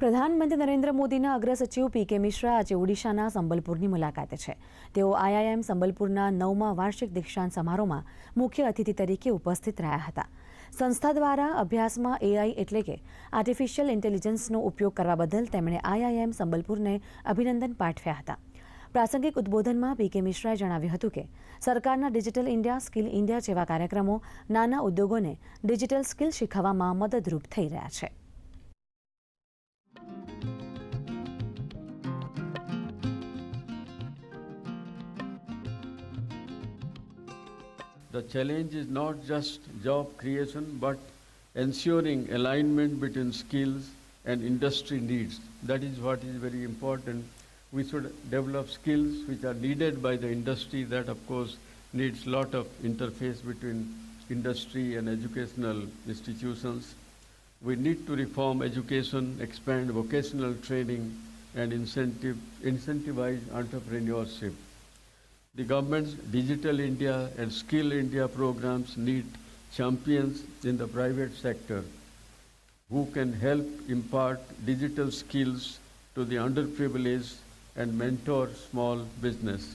પ્રધાનમંત્રી નરેન્દ્ર મોદીના અગ્ર સચિવ પી કે મિશ્રા આજે ઓડિશાના સંબલપુરની મુલાકાતે છે. તેઓ આઈઆઈએમ સંબલપુરના નવમા વાર્ષિક દીક્ષાંત સમારોહમાં મુખ્ય અતિથિ તરીકે ઉપસ્થિત રહ્યા હતા. સંસ્થા દ્વારા અભ્યાસમાં એઆઈ એટલે કે આર્ટિફિશિયલ ઇન્ટેલિજન્સનો ઉપયોગ કરવા બદલ તેમણે આઈઆઈએમ સંબલપુરને અભિનંદન પાઠવ્યા હતા. પ્રાસંગિક ઉદ્બોધનમાં પી કે મિશ્રાએ જણાવ્યું હતું કે, સરકારના ડિજિટલ ઇન્ડિયા, સ્કિલ ઇન્ડિયા જેવા કાર્યક્રમો નાના ઉદ્યોગોને ડિજિટલ સ્કિલ શીખવવામાં મદદરૂપ થઈ રહ્યા છે. The challenge is not just job creation but ensuring alignment between skills and industry needs. That is what is very important. We should develop skills which are needed by the industry that of course needs lot of interface between industry and educational institutions. We need to reform education, expand vocational training and incentive, incentivize entrepreneurship. The government's Digital India and Skill India programs need champions in the private sector who can help impart digital skills to the underprivileged and mentor small business.